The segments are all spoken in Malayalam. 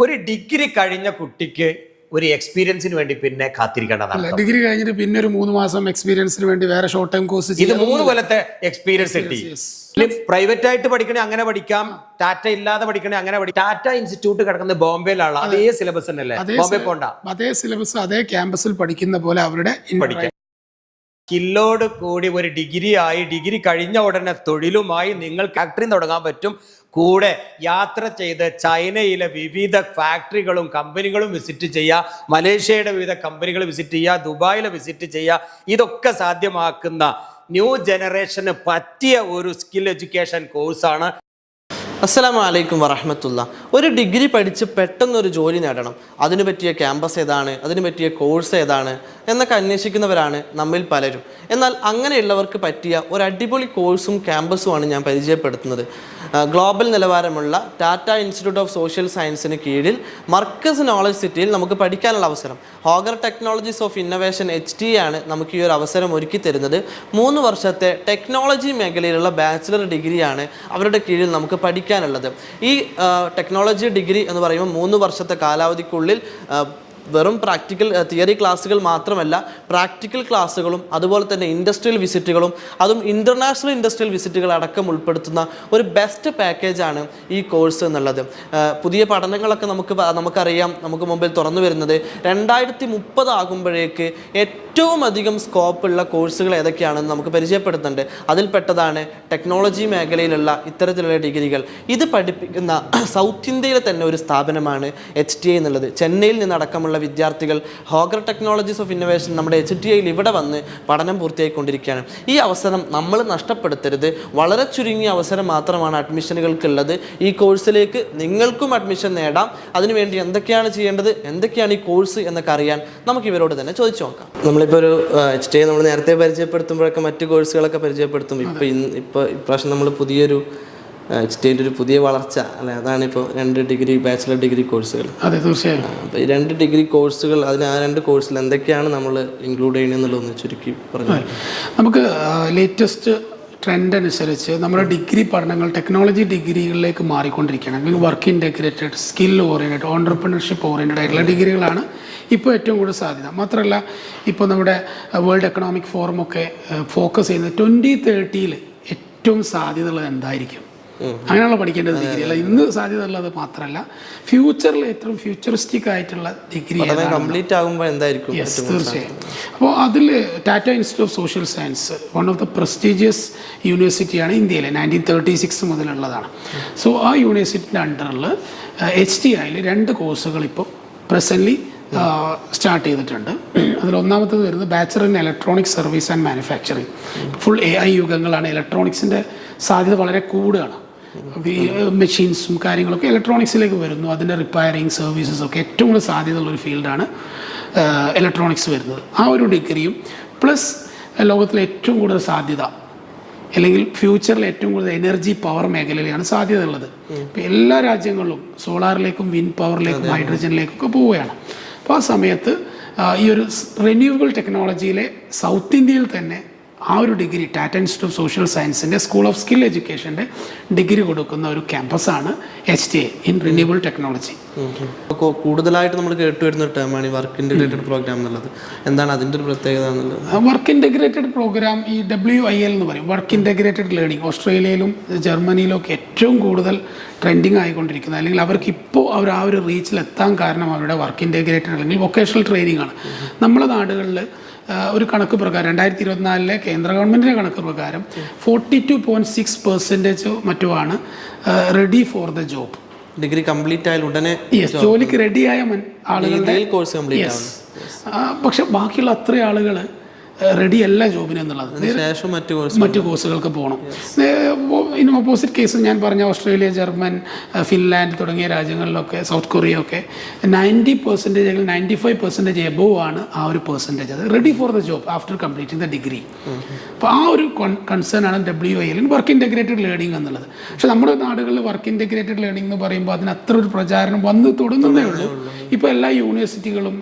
ഒരു ഡിഗ്രി കഴിഞ്ഞ കുട്ടിക്ക് ഒരു എക്സ്പീരിയൻസിന് വേണ്ടി പിന്നെ കാത്തിരിക്കേണ്ടതാണ് ഡിഗ്രി കഴിഞ്ഞിട്ട് പിന്നെ ഒരു മൂന്ന് മാസം എക്സ്പീരിയൻസിന് വേണ്ടി വേറെ ഷോർട്ട് ടൈം കോഴ്സ് ഇത് മൂന്ന് കൊല്ലത്തെ എക്സ്പീരിയൻസ് കിട്ടി. പ്രൈവറ്റ് ആയിട്ട് പഠിക്കണേ അങ്ങനെ പഠിക്കാം. ടാറ്റ ഇല്ലാതെ പഠിക്കണേ അങ്ങനെ പഠിക്കാം. ടാറ്റ ഇൻസ്റ്റിറ്റ്യൂട്ട് കിടക്കുന്നത് ബോംബെയിലാണ്. അതേ സിലബസ് തന്നെയല്ലേ? ബോംബെ പോണ്ട. അതേ സിലബസ് അതേ ക്യാമ്പസിൽ പഠിക്കുന്ന പോലെ അവരുടെ പഠിക്കാം. സ്കില്ലോട് കൂടി ഒരു ഡിഗ്രി ആയി ഡിഗ്രി കഴിഞ്ഞ ഉടനെ തൊഴിലുമായി നിങ്ങൾ ഫാക്ടറി തുടങ്ങാൻ പറ്റും. കൂടെ യാത്ര ചെയ്ത് ചൈനയിലെ വിവിധ ഫാക്ടറികളും കമ്പനികളും വിസിറ്റ് ചെയ്യുക മലേഷ്യയുടെ വിവിധ കമ്പനികൾ വിസിറ്റ് ചെയ്യുക ദുബായിലെ വിസിറ്റ് ചെയ്യുക ഇതൊക്കെ സാധ്യമാക്കുന്ന ന്യൂ ജനറേഷന് പറ്റിയ ഒരു സ്കിൽ എഡ്യൂക്കേഷൻ കോഴ്സാണ്. അസ്സാം വലൈക്കും വറഹമത്തുള്ള. ഒരു ഡിഗ്രി പഠിച്ച് പെട്ടെന്ന് ഒരു ജോലി നേടണം. അതിന് പറ്റിയ ക്യാമ്പസ് ഏതാണ്? അതിന് പറ്റിയ കോഴ്സ് ഏതാണ്? എന്നൊക്കെ അന്വേഷിക്കുന്നവരാണ് നമ്മിൽ പലരും. എന്നാൽ അങ്ങനെയുള്ളവർക്ക് പറ്റിയ ഒരു അടിപൊളി കോഴ്സും ക്യാമ്പസുമാണ് ഞാൻ പരിചയപ്പെടുത്തുന്നത്. ഗ്ലോബൽ നിലവാരമുള്ള ടാറ്റ ഇൻസ്റ്റിറ്റ്യൂട്ട് ഓഫ് സോഷ്യൽ സയൻസിന് കീഴിൽ മർക്കസ് നോളജ് സിറ്റിയിൽ നമുക്ക് പഠിക്കാനുള്ള അവസരം. Hogar technologies of innovation H T ആണ് നമുക്ക് ഈ ഒരു അവസരം ഒരുക്കി തരുന്നത്. മൂന്ന് വർഷത്തെ ടെക്നോളജി മേഖലയിലുള്ള ബാച്ചിലർ ഡിഗ്രിയാണ് അവരുടെ കീഴിൽ നമുക്ക് പഠിക്കാനുള്ളത്. ഈ ടെക്നോളജി ഡിഗ്രി എന്ന് പറയുമ്പോൾ മൂന്ന് വർഷത്തെ കാലാവധിക്കുള്ളിൽ വെറും പ്രാക്ടിക്കൽ തിയറി ക്ലാസ്സുകൾ മാത്രമല്ല പ്രാക്ടിക്കൽ ക്ലാസ്സുകളും അതുപോലെ തന്നെ ഇൻഡസ്ട്രിയൽ വിസിറ്റുകളും അതും ഇന്റർനാഷണൽ ഇൻഡസ്ട്രിയൽ വിസിറ്റുകൾ അടക്കം ഉൾപ്പെടുത്തുന്ന ഒരു ബെസ്റ്റ് പാക്കേജാണ് ഈ കോഴ്സ് എന്നുള്ളത്. പുതിയ പഠനങ്ങളൊക്കെ നമുക്ക് നമുക്കറിയാം നമുക്ക് മുമ്പിൽ തുറന്നു വരുന്നത്. രണ്ടായിരത്തി മുപ്പത് ആകുമ്പോഴേക്ക് ഏറ്റവും അധികം സ്കോപ്പുള്ള കോഴ്സുകൾ ഏതൊക്കെയാണെന്ന് നമുക്ക് പരിചയപ്പെടുത്തുന്നുണ്ട്. അതിൽപ്പെട്ടതാണ് ടെക്നോളജി മേഖലയിലുള്ള ഇത്തരത്തിലുള്ള ഡിഗ്രികൾ. ഇത് പഠിപ്പിക്കുന്ന സൗത്ത് ഇന്ത്യയിലെ തന്നെ ഒരു സ്ഥാപനമാണ് എച്ച് ടി ഐ എന്നുള്ളത്. ചെന്നൈയിൽ നിന്നടക്കമുള്ള വിദ്യാർത്ഥികൾ ഹോഗർ ടെക്നോളജീസ് ഓഫ് ഇന്നോവേഷൻ നമ്മുടെ എച്ച് ടി ഐയിൽ ഇവിടെ വന്ന് പഠനം പൂർത്തിയായിക്കൊണ്ടിരിക്കുകയാണ്. ഈ അവസരം നമ്മൾ നഷ്ടപ്പെടുത്തരുത്. വളരെ ചുരുങ്ങിയ അവസരം മാത്രമാണ് അഡ്മിഷനുകൾക്കുള്ളത്. ഈ കോഴ്സിലേക്ക് നിങ്ങൾക്കും അഡ്മിഷൻ നേടാം. അതിനുവേണ്ടി എന്തൊക്കെയാണ് ചെയ്യേണ്ടത്? എന്തൊക്കെയാണ് ഈ കോഴ്സ് എന്നൊക്കെ അറിയാൻ നമുക്ക് ഇവരോട് തന്നെ ചോദിച്ചു നോക്കാം. നമ്മളിപ്പോൾ ഒരു എച്ച് ടി നമ്മൾ നേരത്തെ പരിചയപ്പെടുത്തുമ്പോഴൊക്കെ മറ്റു കോഴ്സുകളൊക്കെ പരിചയപ്പെടുത്തും. ഇപ്പോൾ ഇന്ന് ഇപ്പോൾ ഇപ്രാവശ്യം നമ്മൾ പുതിയൊരു എച്ച് ടി ഒരു പുതിയ വളർച്ച അല്ലെ അതാണ് ഇപ്പോൾ രണ്ട് ഡിഗ്രി ബാച്ചിലർ ഡിഗ്രി കോഴ്സുകൾ. അതെ തീർച്ചയായും. അപ്പോൾ ഈ രണ്ട് ഡിഗ്രി കോഴ്സുകൾ അതിന് ആ രണ്ട് കോഴ്സിൽ എന്തൊക്കെയാണ് നമ്മൾ ഇൻക്ലൂഡ് ചെയ്യണമെന്നുള്ളതെന്ന് ചുരുക്കി പറഞ്ഞു നമുക്ക് ലേറ്റസ്റ്റ് ട്രെൻഡ് അനുസരിച്ച് നമ്മുടെ ഡിഗ്രി പഠനങ്ങൾ ടെക്നോളജി ഡിഗ്രികളിലേക്ക് മാറിക്കൊണ്ടിരിക്കുകയാണ്. അല്ലെങ്കിൽ work integrated skill oriented entrepreneurship oriented ആയിട്ടുള്ള ഡിഗ്രികളാണ് ഇപ്പോൾ ഏറ്റവും കൂടുതൽ സാധ്യത. മാത്രമല്ല ഇപ്പോൾ നമ്മുടെ വേൾഡ് എക്കണോമിക് ഫോറമൊക്കെ ഫോക്കസ് ചെയ്യുന്നത് ട്വന്റി തേർട്ടിയിൽ ഏറ്റവും സാധ്യതയുള്ളത് എന്തായിരിക്കും? അങ്ങനെയുള്ള പഠിക്കേണ്ടത് ഡിഗ്രി അല്ല ഇന്ന് സാധ്യത ഉള്ളത് മാത്രമല്ല ഫ്യൂച്ചറിൽ ഏറ്റവും ഫ്യൂച്ചറിസ്റ്റിക് ആയിട്ടുള്ള ഡിഗ്രി കംപ്ലീറ്റ് ആകുമ്പോൾ എന്തായിരിക്കും യെസ് തീർച്ചയായും. അപ്പോൾ അതിൽ Tata institute of social science one of the prestigious യൂണിവേഴ്സിറ്റിയാണ് ഇന്ത്യയിലെ നയന്റീൻ തേർട്ടി സിക്സ് മുതലുള്ളതാണ്. സോ ആ യൂണിവേഴ്സിറ്റിന്റെ അണ്ടറിൽ എച്ച് ടി ഐയിൽ രണ്ട് കോഴ്സുകൾ ഇപ്പോൾ പ്രസന്റ്ലി സ്റ്റാർട്ട് ചെയ്തിട്ടുണ്ട്. അതിൽ ഒന്നാമത്തത് വരുന്നത് bachelor in electronic service and manufacturing full A I യുഗങ്ങളാണ്. ഇലക്ട്രോണിക്സിന്റെ സാധ്യത വളരെ കൂടുകയാണ്. മെഷീൻസും കാര്യങ്ങളൊക്കെ ഇലക്ട്രോണിക്സിലേക്ക് വരുന്നു. അതിന്റെ റിപ്പയറിങ് സർവീസസ് ഒക്കെ ഏറ്റവും കൂടുതൽ സാധ്യതയുള്ള ഒരു ഫീൽഡാണ് ഇലക്ട്രോണിക്സ് വരുന്നത്. ആ ഒരു ഡിഗ്രിയും പ്ലസ് ലോകത്തിലെ ഏറ്റവും കൂടുതൽ സാധ്യത അല്ലെങ്കിൽ ഫ്യൂച്ചറിൽ ഏറ്റവും കൂടുതൽ എനർജി പവർ മേഖലയിലാണ് സാധ്യത ഉള്ളത് ഇപ്പം എല്ലാ രാജ്യങ്ങളിലും സോളാറിലേക്കും വിൻ പവറിലേക്കും ഹൈഡ്രജനിലേക്കും ഒക്കെ പോവുകയാണ്. അപ്പോൾ ആ സമയത്ത് ഈ ഒരു റിന്യൂവബിൾ ടെക്നോളജിയിലെ സൗത്ത് ഇന്ത്യയിൽ തന്നെ ആ ഒരു degree Tata institute of social സയൻസിന്റെ സ്കൂൾ ഓഫ് സ്കിൽ എഡ്യൂക്കേഷന്റെ ഡിഗ്രി കൊടുക്കുന്ന ഒരു ക്യാമ്പസാണ് H T A in renewable technology അപ്പോൾ കൂടുതലായിട്ട് നമ്മൾ കേട്ടു വരുന്ന ഒരു ടേമാണ് ഈ വർക്ക് ഇന്റഗ്രേറ്റഡ് പ്രോഗ്രാം എന്നുള്ളത്. എന്താണ് അതിന്റെ ഒരു പ്രത്യേകത എന്നുള്ളത്? വർക്ക് ഇന്റഗ്രേറ്റഡ് പ്രോഗ്രാം ഈ ഡബ്ല്യു ഐ എൽ എന്ന് പറയും. വർക്ക് ഇന്റഗ്രേറ്റഡ് ലേണിംഗ് ഓസ്ട്രേലിയയിലും ജർമ്മനിയിലും ഒക്കെ ഏറ്റവും കൂടുതൽ ട്രെൻഡിങ് ആയിക്കൊണ്ടിരിക്കുന്നത്. അല്ലെങ്കിൽ അവർക്ക് ഇപ്പോൾ അവർ ആ ഒരു റീച്ചിൽ എത്താൻ കാരണം അവരുടെ വർക്ക് ഇന്റഗ്രേറ്റഡ് അല്ലെങ്കിൽ വൊക്കേഷണൽ ട്രെയിനിങ് ആണ്. നമ്മുടെ നാടുകളിൽ ഒരു കണക്ക് പ്രകാരം രണ്ടായിരത്തി ഇരുപത്തിനാലിലെ കേന്ദ്ര ഗവൺമെന്റിന്റെ കണക്ക് പ്രകാരം forty two point six percentage മറ്റുമാണ് ready for the job degree complete ആയാൽ ഉടനെ ജോലിക്ക് റെഡിയായ ആളുകളുടെ കോഴ്സ് കംപ്ലീറ്റ് പക്ഷെ ബാക്കിയുള്ള അത്രയും ആളുകൾ റെഡി അല്ല ജോബിന് എന്നുള്ളത്. മറ്റു കോഴ്സുകൾക്ക് പോകണം. ഇൻ ഓപ്പോസിറ്റ് കേസ് ഞാൻ പറഞ്ഞ ഓസ്ട്രേലിയ ജർമ്മൻ ഫിൻലാൻഡ് തുടങ്ങിയ രാജ്യങ്ങളിലൊക്കെ സൗത്ത് കൊറിയ ഒക്കെ നയന്റി പെർസെന്റേജ് അല്ലെങ്കിൽ നയന്റി ഫൈവ് പെർസെന്റേജ് എബോവ് ആണ് ആ ഒരു പെർസെന്റേജ്. അത് ready for the job after completing the degree അപ്പോൾ ആ ഒരു കൺസേൺ ആണ് ഡബ്ല്യു ഐ അല്ലെങ്കിൽ വർക്ക് ഇന്റഗ്രേറ്റഡ് ലേണിംഗ് എന്നുള്ളത്. പക്ഷേ നമ്മുടെ നാടുകളിൽ വർക്ക് ഇന്റഗ്രേറ്റഡ് ലേണിംഗ് എന്ന് പറയുമ്പോൾ അതിന് അത്ര ഒരു പ്രചാരണം വന്ന് തുടങ്ങുന്നേ ഉള്ളൂ. ഇപ്പോൾ എല്ലാ യൂണിവേഴ്സിറ്റികളും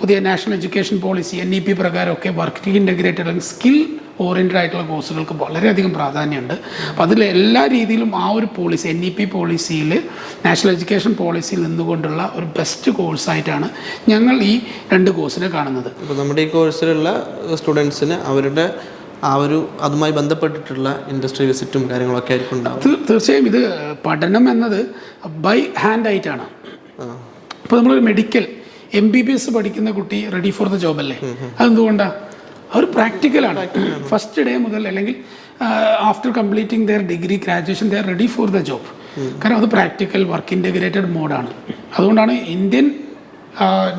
പുതിയ national education policy N E P പ്രകാരമൊക്കെ work integrated അല്ലെങ്കിൽ സ്കിൽ ഓറിയന്റഡ് ആയിട്ടുള്ള കോഴ്സുകൾക്ക് വളരെയധികം പ്രാധാന്യമുണ്ട്. അപ്പോൾ അതിൽ എല്ലാ രീതിയിലും ആ ഒരു പോളിസി എൻ ഇ പി പോളിസിയിൽ നാഷണൽ എഡ്യൂക്കേഷൻ പോളിസിയിൽ നിന്നുകൊണ്ടുള്ള ഒരു ബെസ്റ്റ് കോഴ്സായിട്ടാണ് ഞങ്ങൾ ഈ രണ്ട് കോഴ്സിനെ കാണുന്നത്. അപ്പോൾ നമ്മുടെ ഈ കോഴ്സിലുള്ള സ്റ്റുഡൻസിന് അവരുടെ ആ ഒരു അതുമായി ബന്ധപ്പെട്ടിട്ടുള്ള ഇൻഡസ്ട്രി വിസിറ്റും കാര്യങ്ങളൊക്കെ ആയിരിക്കും ഉണ്ടാവും തീർച്ചയായും ഇത് പഠനം എന്നത് ബൈ ഹാൻഡ് ആയിട്ടാണ്. അപ്പോൾ ഇപ്പോൾ നമ്മളൊരു medical M B B S പഠിക്കുന്ന കുട്ടി റെഡി ഫോർ ദ ജോബ് അല്ലേ? അതെന്തുകൊണ്ടാണ് അവർ പ്രാക്ടിക്കലാണ് ഫസ്റ്റ് ഡേ മുതൽ അല്ലെങ്കിൽ after completing their degree graduation their ready for the job കാരണം അത് പ്രാക്ടിക്കൽ വർക്ക് ഇന്റഗ്രേറ്റഡ് മോഡാണ് അതുകൊണ്ടാണ് ഇന്ത്യൻ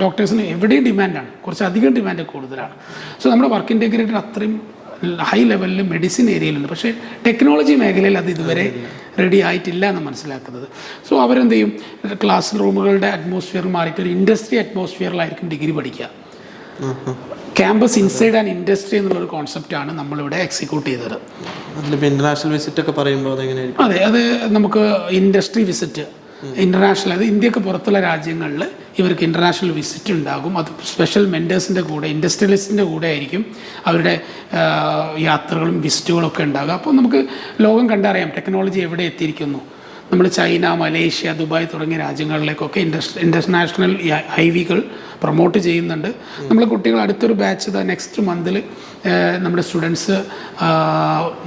ഡോക്ടേഴ്സിന് എവിടെയും ഡിമാൻഡാണ് കുറച്ച് അധികം ഡിമാൻഡ് കൂടുതലാണ്. സോ നമ്മുടെ വർക്ക് ഇന്റഗ്രേറ്റഡ് അത്രയും ഹൈ ലെവലിൽ മെഡിസിൻ ഏരിയയിലുണ്ട് പക്ഷേ ടെക്നോളജി മേഖലയിൽ അത് ഇതുവരെ റെഡി ആയിട്ടില്ല എന്ന് മനസ്സിലാക്കുന്നത്. സോ അവരെന്ത് ചെയ്യും? ക്ലാസ് റൂമുകളുടെ അറ്റ്മോസ്ഫിയർ മാറിയിട്ട് ഒരു ഇൻഡസ്ട്രി അറ്റ്മോസ്ഫിയറിലായിരിക്കും ഡിഗ്രി പഠിക്കുക. ക്യാമ്പസ് ഇൻസൈഡ് ആൻഡ് ഇൻഡസ്ട്രി എന്നുള്ളൊരു കോൺസെപ്റ്റാണ് നമ്മളിവിടെ എക്സിക്യൂട്ട് ചെയ്തത്. അതിലിപ്പോൾ ഇന്റർനാഷണൽ വിസിറ്റ് ഒക്കെ പറയുമ്പോൾ അതെങ്ങനെയായിരിക്കും? അതെ അത് നമുക്ക് ഇൻഡസ്ട്രി വിസിറ്റ് ഇന്റർനാഷണൽ അത് ഇന്ത്യയ്ക്ക് പുറത്തുള്ള രാജ്യങ്ങളിൽ ഇവർക്ക് ഇന്റർനാഷണൽ വിസിറ്റ് ഉണ്ടാകും. അത് സ്പെഷ്യൽ മെന്റേഴ്സിന്റെ കൂടെ ഇൻഡസ്ട്രിയലിസ്റ്റിന്റെ കൂടെ ആയിരിക്കും അവരുടെ യാത്രകളും വിസിറ്റുകളും ഒക്കെ ഉണ്ടാകുക. അപ്പോൾ നമുക്ക് ലോകം കണ്ടറിയാം ടെക്നോളജി എവിടെ എത്തിയിരിക്കുന്നു. നമ്മൾ ചൈന മലേഷ്യ ദുബായ് തുടങ്ങിയ രാജ്യങ്ങളിലേക്കൊക്കെ ഇൻഡസ് ഇന്റർനാഷണൽ ഹൈവികൾ വികൾ പ്രൊമോട്ട് ചെയ്യുന്നുണ്ട്. നമ്മൾ കുട്ടികൾ അടുത്തൊരു ബാച്ച് നെക്സ്റ്റ് മന്തിൽ നമ്മുടെ സ്റ്റുഡൻസ്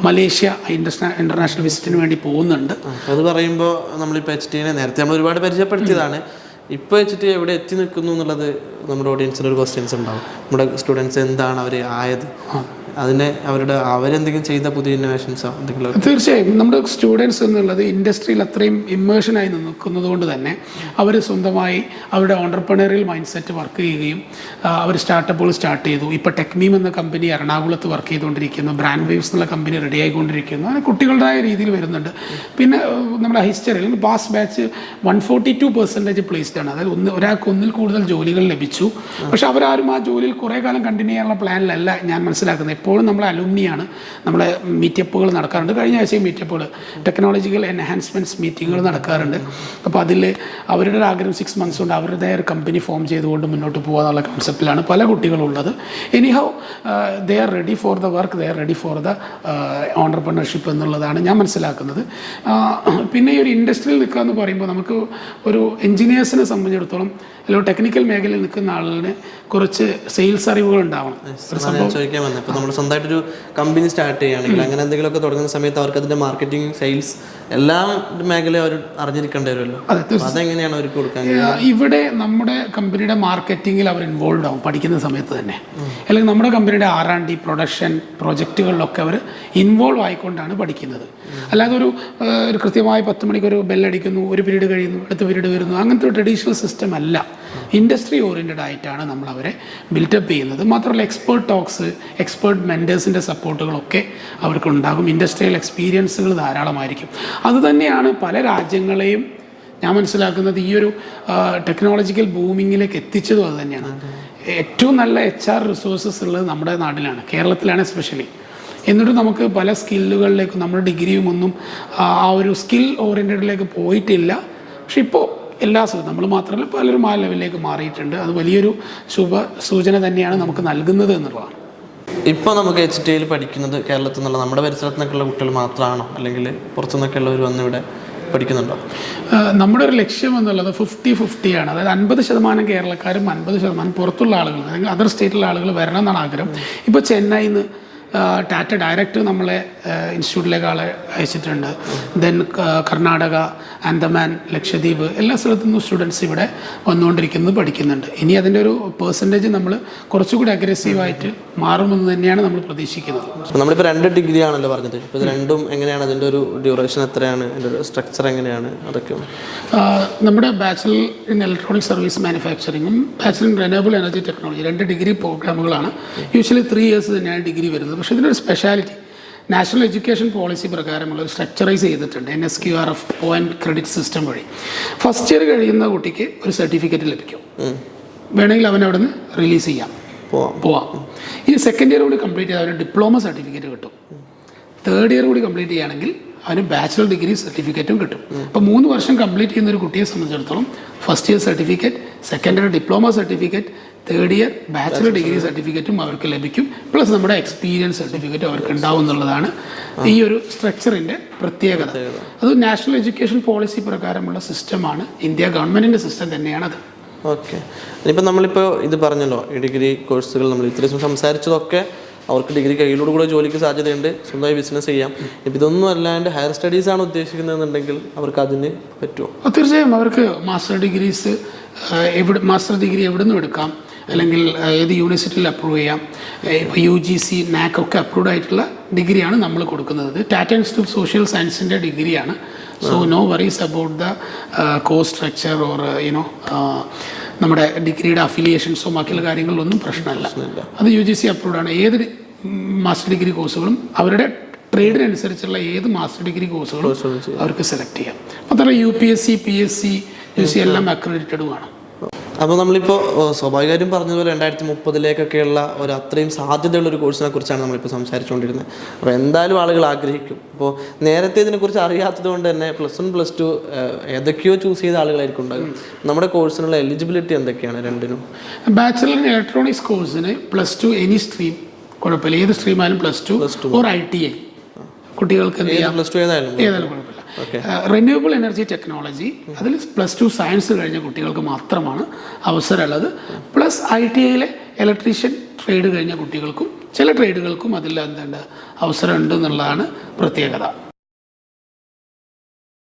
മലേഷ്യ ഇന്റർനാ ഇന്റർനാഷണൽ വിസിറ്റിന് വേണ്ടി പോകുന്നുണ്ട്. അത് പറയുമ്പോൾ നമ്മളിപ്പോൾ എച്ച് ടിനെ നേരത്തെ നമ്മൾ ഒരുപാട് പരിചയപ്പെടുത്തിയതാണ്. ഇപ്പോൾ എച്ച് ടി എവിടെ എത്തി നിൽക്കുന്നു എന്നുള്ളത് നമ്മുടെ ഓഡിയൻസിന് ഒരു ക്വസ്റ്റ്യൻസ് ഉണ്ടാവും. നമ്മുടെ സ്റ്റുഡൻസ് എന്താണ് അവർ ആയത്? അതിനെ അവരുടെ അവരെന്തെങ്കിലും ചെയ്ത പുതിയ ഇന്നോവേഷൻസോ എന്തെങ്കിലും തീർച്ചയായും. നമ്മുടെ സ്റ്റുഡൻസ് എന്നുള്ളത് ഇൻഡസ്ട്രിയിൽ അത്രയും ഇമ്മേഷനായി നിൽക്കുന്നത് കൊണ്ട് തന്നെ അവർ സ്വന്തമായി അവരുടെ ഓണ്ടർപ്രണറിയൽ മൈൻഡ് സെറ്റ് വർക്ക് ചെയ്യുകയും അവർ സ്റ്റാർട്ടപ്പുകൾ സ്റ്റാർട്ട് ചെയ്തു. ഇപ്പോൾ ടെക്മീം എന്ന കമ്പനി എറണാകുളത്ത് വർക്ക് ചെയ്തുകൊണ്ടിരിക്കുന്നു. ബ്രാൻഡ് വേവ്സ് എന്നുള്ള കമ്പനി റെഡി ആയിക്കൊണ്ടിരിക്കുന്നു. അങ്ങനെ കുട്ടികളുടേതായ രീതിയിൽ വരുന്നുണ്ട്. പിന്നെ നമ്മുടെ ഹിസ്റ്ററി അല്ലെങ്കിൽ past batch one forty two percentage placed ആണ്. അതായത് ഒന്ന് ഒരാൾക്ക് ഒന്നിൽ കൂടുതൽ ജോലികൾ ലഭിച്ചു. പക്ഷെ അവരാരും ആ ജോലിയിൽ കുറേ കാലം കണ്ടിന്യൂ ചെയ്യാനുള്ള പ്ലാനിലല്ല ഞാൻ മനസ്സിലാക്കുന്നത്. എപ്പോഴും നമ്മൾ അലുമിനിയാണ് നമ്മളെ മീറ്റപ്പുകൾ നടക്കാറുണ്ട്. കഴിഞ്ഞ ആഴ്ചയും മീറ്റപ്പുകൾ ടെക്നോളജിക്കൽ എൻഹാൻസ്മെന്റ്സ് മീറ്റിങ്ങുകൾ നടക്കാറുണ്ട്. അപ്പോൾ അതിൽ അവരുടെ ഒരു ആഗ്രഹം സിക്സ് മന്ത്സ് കൊണ്ട് അവരുടേതായ ഒരു കമ്പനി ഫോം ചെയ്തുകൊണ്ട് മുന്നോട്ട് പോകുക എന്നുള്ള കൺസെപ്റ്റിലാണ് പല കുട്ടികളുള്ളത്. Anyhow they are ready for the work they are ready for the entrepreneurship എന്നുള്ളതാണ് ഞാൻ മനസ്സിലാക്കുന്നത്. പിന്നെ ഈ ഒരു ഇൻഡസ്ട്രിയിൽ നിൽക്കുക എന്ന് പറയുമ്പോൾ നമുക്ക് ഒരു എഞ്ചിനീയേഴ്സിനെ സംബന്ധിച്ചിടത്തോളം അല്ലെങ്കിൽ ടെക്നിക്കൽ മേഖലയിൽ നിൽക്കുന്ന ആളിന് കുറച്ച് സെയിൽസ് അറിവുകൾ ഉണ്ടാവണം. നമ്മൾ സ്വന്തമായിട്ടൊരു കമ്പനി സ്റ്റാർട്ട് ചെയ്യുകയാണെങ്കിൽ അങ്ങനെ എന്തെങ്കിലുമൊക്കെ തുടങ്ങുന്ന സമയത്ത് അവർക്ക് അതിന്റെ മാർക്കറ്റിംഗ് സെയിൽസ് എല്ലാ മേഖലയും അവർ അറിഞ്ഞിരിക്കേണ്ടി വരുമല്ലോ. അതെ അതെങ്ങനെയാണ് അവർക്ക് കൊടുക്കാൻ ഇവിടെ നമ്മുടെ കമ്പനിയുടെ മാർക്കറ്റിങ്ങിൽ അവർ ഇൻവോൾവ് ആവും പഠിക്കുന്ന സമയത്ത് തന്നെ. അല്ലെങ്കിൽ നമ്മുടെ കമ്പനിയുടെ ആർ ആൻഡ് ഡി പ്രൊഡക്ഷൻ പ്രൊജക്റ്റുകളിലൊക്കെ അവർ ഇൻവോൾവ് ആയിക്കൊണ്ടാണ് പഠിക്കുന്നത്. അല്ലാതെ ഒരു ഒരു കൃത്യമായി പത്ത് മണിക്ക് ഒരു ബെല്ലടിക്കുന്നു ഒരു പീരീഡ് കഴിയുന്നു അടുത്ത പീരീഡ് വരുന്നു അങ്ങനത്തെ ഒരു ട്രഡീഷണൽ സിസ്റ്റം അല്ല. ഇൻഡസ്ട്രി ഓറിയന്റഡ് ആയിട്ടാണ് നമ്മൾ അവരെ ബിൽറ്റപ്പ് ചെയ്യുന്നത്. മാത്രമല്ല എക്സ്പേർട്ട് ടോക്സ് എക്സ്പേർട്ട് മെന്റേഴ്സിന്റെ സപ്പോർട്ടുകളൊക്കെ അവർക്കുണ്ടാകും. ഇൻഡസ്ട്രിയൽ എക്സ്പീരിയൻസുകൾ ധാരാളമായിരിക്കും. അതുതന്നെയാണ് പല രാജ്യങ്ങളെയും ഞാൻ മനസ്സിലാക്കുന്നത് ഈ ഒരു ടെക്നോളജിക്കൽ ബൂമിങ്ങിലേക്ക് എത്തിച്ചതും അത് തന്നെയാണ് ഏറ്റവും നല്ല എച്ച് ആർ റിസോഴ്സസ് ഉള്ളത് നമ്മുടെ നാട്ടിലാണ്. കേരളത്തിലാണ് എസ്പെഷ്യലി എന്നിട്ട് നമുക്ക് പല സ്കില്ലുകളിലേക്കും നമ്മുടെ ഡിഗ്രിയും ഒന്നും ആ ഒരു സ്കിൽ ഓറിയന്റഡിലേക്ക് പോയിട്ടില്ല. പക്ഷെ ഇപ്പോൾ എല്ലാ നമ്മൾ മാത്രമല്ല പലരും ആ ലെവലിലേക്ക് മാറിയിട്ടുണ്ട്. അത് വലിയൊരു ശുഭ സൂചന തന്നെയാണ് നമുക്ക് നൽകുന്നത് എന്നുള്ളതാണ്. ഇപ്പോൾ നമുക്ക് എച്ച് ടി ഐയിൽ പഠിക്കുന്നത് കേരളത്തിൽ നിന്നുള്ള നമ്മുടെ പരിസരത്തു നിന്നൊക്കെയുള്ള കുട്ടികൾ മാത്രമാണോ? അല്ലെങ്കിൽ പുറത്തുനിന്നൊക്കെ ഉള്ളവർ വന്ന് ഇവിടെ പഠിക്കുന്നുണ്ടോ നമ്മുടെ ഒരു ലക്ഷ്യം എന്നുള്ളത് ഫിഫ്റ്റി ആണ്. അതായത് അൻപത് ശതമാനം കേരളക്കാരും അൻപത് ശതമാനം പുറത്തുള്ള ആളുകൾ അല്ലെങ്കിൽ അതർ സ്റ്റേറ്റിലുള്ള ആളുകൾ വരണം എന്നാണ് ആഗ്രഹം. ഇപ്പോൾ ചെന്നൈയിൽ നിന്ന് ടാറ്റ ഡയറക്റ്റ് നമ്മളെ ഇൻസ്റ്റിറ്റ്യൂട്ടിലേക്ക് ആളെ അയച്ചിട്ടുണ്ട്. ദെൻ കർണാടക ആൻഡമാൻ ലക്ഷദ്വീപ് എല്ലാ സ്ഥലത്തു നിന്നും സ്റ്റുഡൻസ് ഇവിടെ വന്നുകൊണ്ടിരിക്കുന്നത് പഠിക്കുന്നുണ്ട്. ഇനി അതിന്റെ ഒരു പേഴ്സന്റേജ് നമ്മൾ കുറച്ചുകൂടി അഗ്രസീവായിട്ട് മാറുമെന്ന് തന്നെയാണ് നമ്മൾ പ്രതീക്ഷിക്കുന്നത്. നമ്മളിപ്പോൾ രണ്ട് ഡിഗ്രി ആണല്ലോ പറഞ്ഞത്. ഇപ്പോൾ രണ്ടും എങ്ങനെയാണ്? അതിന്റെ ഒരു ഡ്യൂറേഷൻ എത്രയാണ്? അതിന്റെ ഒരു സ്ട്രക്ചർ എങ്ങനെയാണ്? അതൊക്കെ നമ്മുടെ bachelor in electronic service മാനുഫാക്ചറിങ്ങും bachelor in renewable energy technology രണ്ട് ഡിഗ്രി പ്രോഗ്രാമുകളാണ് യൂഷ്വലി ത്രീ ഇയേഴ്സ് തന്നെയാണ് ഡിഗ്രി വരുന്നത്. പക്ഷേ ഇതിനൊരു സ്പെഷ്യാലിറ്റി നാഷണൽ എഡ്യൂക്കേഷൻ പോളിസി പ്രകാരമുള്ള ഒരു സ്ട്രക്ചറൈസ് ചെയ്തിട്ടുണ്ട്. N S Q R F point credit system വഴി. ഫസ്റ്റ് ഇയർ കഴിയുന്ന കുട്ടിക്ക് ഒരു സർട്ടിഫിക്കറ്റ് ലഭിക്കും. വേണമെങ്കിൽ അവൻ അവിടെ നിന്ന് റിലീസ് ചെയ്യാം. പോവാം. പോവാം. ഇനി സെക്കൻഡ് ഇയർ കൂടി കംപ്ലീറ്റ് ചെയ്താൽ അവന് ഡിപ്ലോമ സർട്ടിഫിക്കറ്റ് കിട്ടും. തേർഡ് ഇയർ കൂടി കംപ്ലീറ്റ് ചെയ്യുകയാണെങ്കിൽ അവന് ബാച്ചിലർ ഡിഗ്രി സർട്ടിഫിക്കറ്റും കിട്ടും. അപ്പോൾ മൂന്ന് വർഷം കംപ്ലീറ്റ് ചെയ്യുന്ന ഒരു കുട്ടിയെ സംബന്ധിച്ചിടത്തോളം first year certificate second year diploma certificate third year bachelor degree സർട്ടിഫിക്കറ്റും അവർക്ക് ലഭിക്കും. പ്ലസ് നമ്മുടെ എക്സ്പീരിയൻസ് സർട്ടിഫിക്കറ്റും അവർക്ക് ഉണ്ടാവും എന്നുള്ളതാണ് ഈ ഒരു സ്ട്രക്ചറിന്റെ പ്രത്യേകത. അത് നാഷണൽ എഡ്യൂക്കേഷൻ പോളിസി പ്രകാരമുള്ള സിസ്റ്റമാണ് ഇന്ത്യ ഗവൺമെന്റിന്റെ സിസ്റ്റം തന്നെയാണ് തന്നെയാണത്. ഓക്കെ ഇനിയിപ്പോൾ നമ്മളിപ്പോൾ ഇത് പറഞ്ഞല്ലോ ഈ ഡിഗ്രി കോഴ്സുകൾ നമ്മൾ ഇത്രയും സംസാരിച്ചതൊക്കെ അവർക്ക് ഡിഗ്രി കയ്യിലൂടെ കൂടെ ജോലിക്ക് സാധ്യതയുണ്ട്. സ്വന്തമായി ബിസിനസ് ചെയ്യാം. ഇപ്പം ഇതൊന്നും അല്ലാണ്ട് ഹയർ സ്റ്റഡീസ് ആണ് ഉദ്ദേശിക്കുന്നതെന്നുണ്ടെങ്കിൽ അവർക്ക് അതിന് പറ്റുമോ? തീർച്ചയായും അവർക്ക് മാസ്റ്റർ ഡിഗ്രീസ് എവിടെ മാസ്റ്റർ ഡിഗ്രി എവിടെ നിന്നും എടുക്കാം. അല്ലെങ്കിൽ ഏത് യൂണിവേഴ്സിറ്റിയിൽ അപ്രൂവ് ചെയ്യാം. ഇപ്പോൾ യു ജി സി നാക് ഒക്കെ അപ്രൂവ്ഡ് ആയിട്ടുള്ള ഡിഗ്രിയാണ് നമ്മൾ കൊടുക്കുന്നത്. ടാറ്റ ഇൻസ്റ്റിറ്റ്യൂട്ട് സോഷ്യൽ സയൻസിന്റെ ഡിഗ്രിയാണ്. So no worries about the course structure or you know നമ്മുടെ ഡിഗ്രിയുടെ അഫിലിയേഷൻസോ ബാക്കിയുള്ള കാര്യങ്ങളിലൊന്നും പ്രശ്നമല്ല. അത് യു ജി സി അപ്രൂവ്ഡ് ആണ്. ഏത് മാസ്റ്റർ ഡിഗ്രി കോഴ്സുകളും അവരുടെ ട്രേഡിനനുസരിച്ചുള്ള ഏത് മാസ്റ്റർ ഡിഗ്രി കോഴ്സുകളും അവർക്ക് സെലക്ട് ചെയ്യാം. മാത്രമല്ല U P S C P S C U C എല്ലാം അക്രഡിറ്റഡുമാണ് അപ്പോൾ നമ്മളിപ്പോൾ സ്വാഭാവികമായും പറഞ്ഞതുപോലെ രണ്ടായിരത്തി മുപ്പതിലേക്കൊക്കെയുള്ള ഒരു അത്രയും സാധ്യതയുള്ള ഒരു കോഴ്സിനെ കുറിച്ചാണ് നമ്മളിപ്പോൾ സംസാരിച്ചുകൊണ്ടിരുന്നത് അപ്പോൾ എന്തായാലും ആളുകൾ ആഗ്രഹിക്കും. അപ്പോൾ നേരത്തെ ഇതിനെക്കുറിച്ച് അറിയാത്തത് കൊണ്ട് തന്നെ പ്ലസ് വൺ പ്ലസ് ടു ഏതൊക്കെയോ ചൂസ് ചെയ്ത ആളുകളായിരിക്കും ഉണ്ടാകും നമ്മുടെ കോഴ്സിനുള്ള എലിജിബിലിറ്റി എന്തൊക്കെയാണ് രണ്ടിനും? ബാച്ചിലർ ഇൻ ഇലക്ട്രോണിക്സ് കോഴ്സിന് പ്ലസ് ടു എനി സ്ട്രീം കുഴപ്പമില്ല. ഏത് സ്ട്രീം ആയാലും plus two or I T I കുട്ടികൾക്ക് എന്ത് ചെയ്യാം? പ്ലസ് ടു ഏതായാലും ഏതായാലും കുഴപ്പമില്ല. റിന്യൂവബിൾ എനർജി ടെക്നോളജി അതിൽ പ്ലസ് ടു സയൻസ് കഴിഞ്ഞ കുട്ടികൾക്ക് മാത്രമാണ് അവസരമുള്ളത്. പ്ലസ് ഐ ടി ഐയിലെ ഇലക്ട്രീഷ്യൻ ട്രേഡ് കഴിഞ്ഞ കുട്ടികൾക്കും ചില ട്രേഡുകൾക്കും അതിൽ എന്തുണ്ട് അവസരമുണ്ട് എന്നുള്ളതാണ് പ്രത്യേകത.